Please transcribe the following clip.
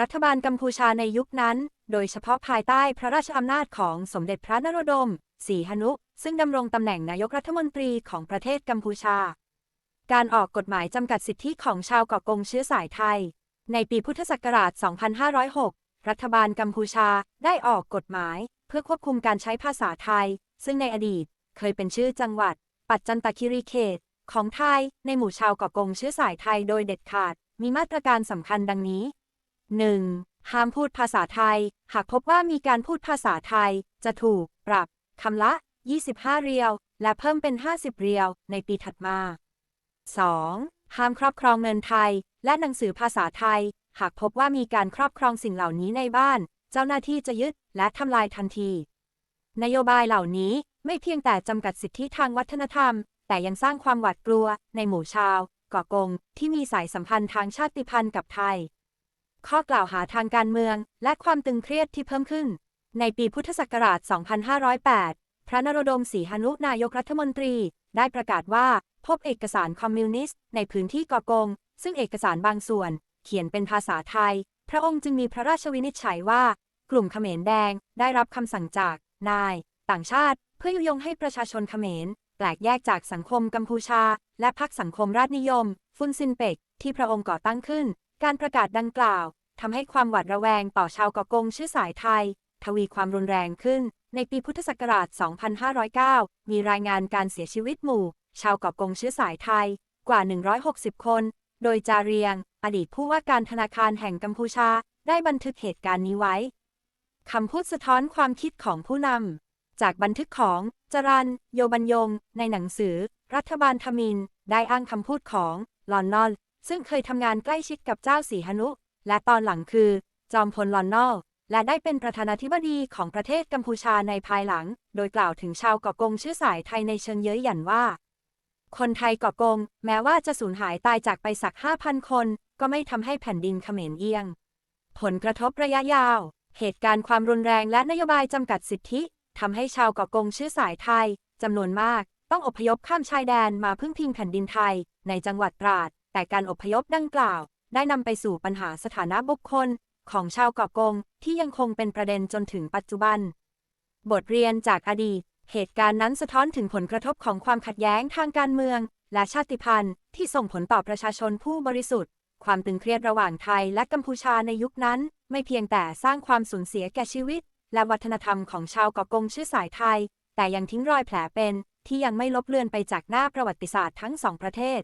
รัฐบาลกัมพูชาในยุคนั้น โดยเฉพาะภายใต้พระราชอำนาจของสมเด็จพระนโรดม ศรีหนุ ซึ่งดำรงตำแหน่งนายกรัฐมนตรีของประเทศกัมพูชา การออกกฎหมายจำกัดสิทธิของชาวเกาะกงเชื้อสายไทย ในปีพุทธศักราช 2506 รัฐบาลกัมพูชาได้ออกกฎหมาย เพื่อควบคุมการใช้ภาษาไทย ซึ่งในอดีตเคยเป็นชื่อจังหวัด ปัจจันตคีรีเขต ของไทย ในหมู่ชาวเกาะกงเชื้อสายไทยโดยเด็ดขาด มีมาตรการสำคัญดังนี้ 1. ห้ามพูดภาษาไทย หากพบว่ามีการพูดภาษาไทย จะถูก ปรับ คำละ 25 เรียว และเพิ่มเป็น 50 เรียว ในปีถัดมา 2. ห้ามครอบครองเงินไทย และหนังสือภาษาไทย หากพบว่ามีการครอบครองสิ่งเหล่านี้ในบ้าน เจ้าหน้าที่จะยึดและทำลายทันที นโยบายเหล่านี้ไม่เพียงแต่จำกัดสิทธิทางวัฒนธรรม แต่ยังสร้างความหวาดกลัวในหมู่ชาวเกาะกง ที่มีสายสัมพันธ์ทางชาติพันธุ์กับไทย ข้อกล่าวหาทางการเมือง และความตึงเครียดที่เพิ่มขึ้น ในปีพุทธศักราช 2508 พระนรดมศรีหนุนายกรัฐมนตรี ได้ประกาศว่าพบเอกสารคอมมิวนิสต์ในพื้นที่เกาะกง ซึ่งเอกสารบางส่วน เขียนเป็นภาษาไทย พระองค์จึงมีพระราชวินิจฉัยว่า กลุ่มเขมรแดงได้รับคำสั่งจากนาย ต่างชาติ เพื่อยุยงให้ประชาชนเขมรแปลกแยกจากสังคมกัมพูชา และพรรคสังคมราษฎรนิยม ฟุนซินเปกที่พระองค์ก่อตั้งขึ้น การประกาศดังกล่าวทำให้ความหวาดระแวงต่อชาวเกาะกงชื่อสายไทย ทวีความรุนแรงขึ้น ในปีพุทธศักราช 2509 มีรายงานการเสียชีวิตหมู่ ชาวเกาะกงเชื้อสายไทยกว่า 160 คน โดยจาเรียง อดีตผู้ว่าการธนาคารแห่งกัมพูชา ได้บันทึกเหตุการณ์นี้ไว้ คำพูดสะท้อนความคิดของผู้นำ จากบันทึกของ จรัน โยบันยง ในหนังสือ รัฐบาลทมิน ได้อ้างคำพูดของ ลอนนอล ซึ่งเคยทำงานใกล้ชิดกับเจ้าสีหนุ และตอนหลังคือ จอมพลลอนนอลและได้เป็นประธานาธิบดีของประเทศกัมพูชาในภายหลัง โดยกล่าวถึงชาวเกาะกงชื่อสายไทยในเชิงเย้ยหยันว่า คนไทยเกาะกง แม้ว่าจะสูญหายตายจากไปสัก 5,000 คน ก็ไม่ทำให้แผ่นดินเขมรเอียง ผลกระทบระยะยาว เหตุการณ์ความรุนแรงและนโยบายจำกัดสิทธิทำให้ชาวเกาะกงชื่อสายไทยจำนวนมาก ต้องอพยพข้ามชายแดนมาพึ่งพิงแผ่นดินไทยในจังหวัดตราด แต่การอพยพดังกล่าว ได้นำไปสู่ปัญหาสถานะบุคคล ของชาวเกาะกงที่ยังคงเป็นประเด็นจนถึงปัจจุบัน บทเรียนจากอดีต เหตุการณ์นั้นสะท้อนถึงผลกระทบของความขัดแย้งทางการเมือง และชาติพันธุ์ที่ส่งผลต่อประชาชนผู้บริสุทธิ์ ความตึงเครียดระหว่างไทยและกัมพูชาในยุคนั้น ไม่เพียงแต่สร้างความสูญเสียแก่ชีวิต และวัฒนธรรมของชาวเกาะกงชื่อสายไทย แต่ยังทิ้งรอยแผลเป็นที่ยังไม่ลบเลือนไปจากหน้าประวัติศาสตร์ทั้งสองประเทศ